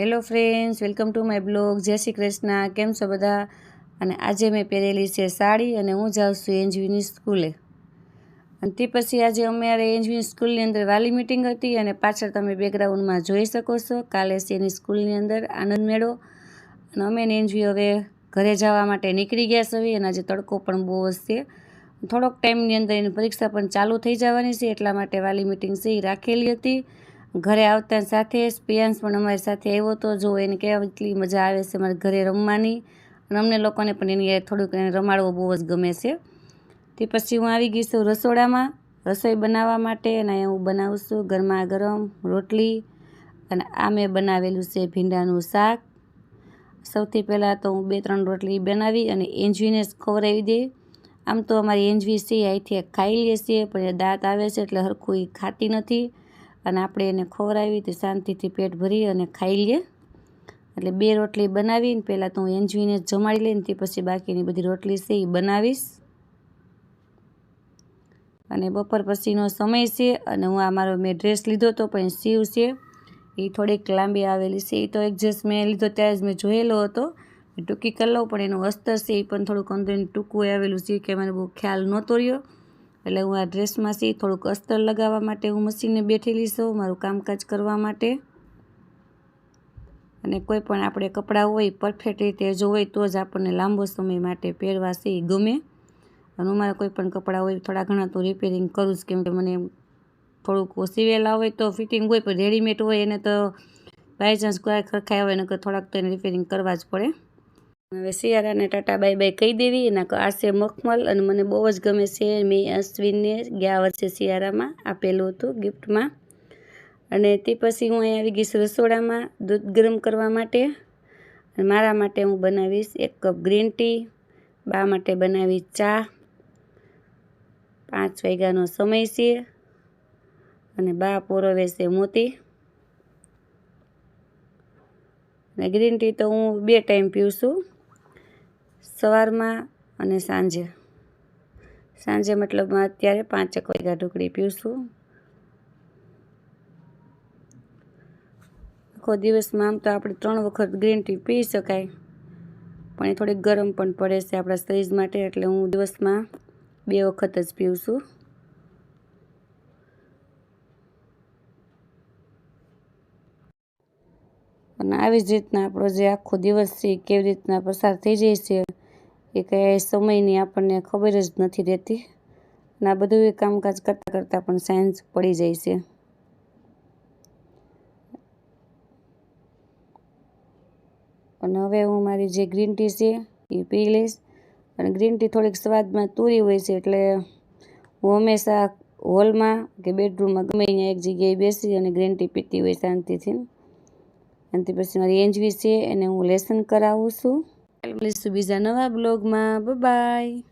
Hello friends welcome to my blog જય શ્રી કૃષ્ણ. કેમ છો બધા? અને આજે મેં પહેરેલી છે સાડી અને હું જાઉં છું એન્જવીની સ્કૂલે. અને તે પછી આજે અમારે એનજીવીની સ્કૂલની અંદર વાલી મિટિંગ હતી અને પાછળ તમે બેકગ્રાઉન્ડમાં જોઈ શકો છો. કાલે એની સ્કૂલની અંદર આનંદ મેળો. અને અમે એન્જવી હવે ઘરે જવા માટે નીકળી ગયા છે અને આજે તડકો પણ બહુ છે થોડોક ટાઈમની અંદર એની પરીક્ષા પણ ચાલુ થઈ જવાની છે, એટલા માટે વાલી મિટિંગ છે રાખેલી હતી. ઘરે આવતા સાથે સ્પિયાંશ પણ અમારી સાથે આવ્યો હતો. જો એને કેવા એટલી મજા આવે છે અમારે ઘરે રમવાની અને અમને લોકોને પણ એની થોડુંક એને રમાડવો બહુ જ ગમે છે. તે પછી હું આવી ગઈ છું રસોડામાં રસોઈ બનાવવા માટે અને હું બનાવું છું ગરમા ગરમ રોટલી અને આ મેં બનાવેલું છે ભીંડાનું શાક. સૌથી પહેલાં તો હું બે ત્રણ રોટલી બનાવી અને એંજવીને ખવડાવી દઈ આમ તો અમારી એંજવી છે, અહીંથી ખાઈ લઈએ છીએ પણ દાંત આવે છે એટલે હરખું ખાતી નથી. અને આપણે એને ખવડાવી તે શાંતિથી પેટ ભરી અને ખાઈ લઈએ એટલે બે રોટલી બનાવીને પહેલાં તો હું એન્જવીને જમાડી લઈને તે પછી બાકીની બધી રોટલી છે એ બનાવીશ. અને બપોર પછીનો સમય છે અને હું આ મારો મેં ડ્રેસ લીધો હતો પણ સીવ છે. એ થોડીક લાંબી આવેલી છે. એ તો એડજસ્ટ મેં લીધો ત્યારે જ મેં જોયેલો હતો. ટૂંકી કરી લઉં પણ એનું અસ્તર છે એ પણ થોડુંક અંદર ટૂંકું આવેલું છે કે મને બહુ ખ્યાલ નહોતો રહ્યો. એટલે હું આ ડ્રેસમાં સી થોડુંક અસ્તર લગાવવા માટે હું મશીનને બેઠેલી છું મારું કામકાજ કરવા માટે. અને કોઈ પણ આપણે કપડાં હોય પરફેક્ટ રીતે જો હોય તો જ આપણને લાંબો સમય માટે પહેરવા સી ગમે. અને હું મારા કોઈ પણ કપડાં હોય થોડા ઘણા તો રિપેરિંગ કરું જ, કેમ કે મને થોડુંક સીવેલા હોય તો ફિટિંગ હોય, પણ રેડીમેડ હોય એને તો બાય ચાન્સ કોઈ ખરખાય હોય નકર થોડાક તો એને રિપેરિંગ કરવા જ પડે. હવે શિયાળાને ટાટા બાય બાય કહી દેવી, એના આ છે મખમલ અને મને બહુ જ ગમે છે. મેં અશ્વિનને ગયા વર્ષે શિયાળામાં આપેલું હતું ગિફ્ટમાં. અને તે પછી હું અહીં આવી ગઈશ રસોડામાં દૂધ ગરમ કરવા માટે. મારા માટે હું બનાવીશ એક કપ ગ્રીન ટી, બા માટે બનાવી ચા. પાંચ વાગ્યાનો સમય છે અને બા પોરવે છે મોતી. અને ગ્રીન ટી તો હું બે ટાઈમ પીઉં છું. સવારમાં અને સાંજે. સાંજે મતલબમાં અત્યારે પાંચેક વાગ્યા ઢોકળી પીવશું. આખો દિવસમાં આમ તો આપણે ત્રણ વખત ગ્રીન ટી પી શકાય. પણ એ થોડીક ગરમ પણ પડે છે આપણા શરીર માટે એટલે હું દિવસમાં બે વખત જ પીઉં છું અને આવી જ રીતના આપણો જે આખો દિવસ છે કેવી રીતના પસાર થઈ જાય છે, એ કંઈ સમયની આપણને ખબર જ નથી રહેતી. અને આ બધું કામકાજ કરતાં કરતાં પણ સાયન્સ પડી જાય છે. અને હવે હું મારી જે ગ્રીન ટી છે એ પી લઈશ. અને ગ્રીન ટી થોડીક સ્વાદમાં તૂરી હોય છે એટલે હું હંમેશા હોલમાં કે બેડરૂમમાં ગમે ત્યાં એક જગ્યાએ બેસી અને ગ્રીન ટી પીતી હોય શાંતિથી. અને પછી મારી રેન્જ વિશે એને હું લેસન કરાવું છું. મળીશું બીજા નવા બ્લોગમાં બાય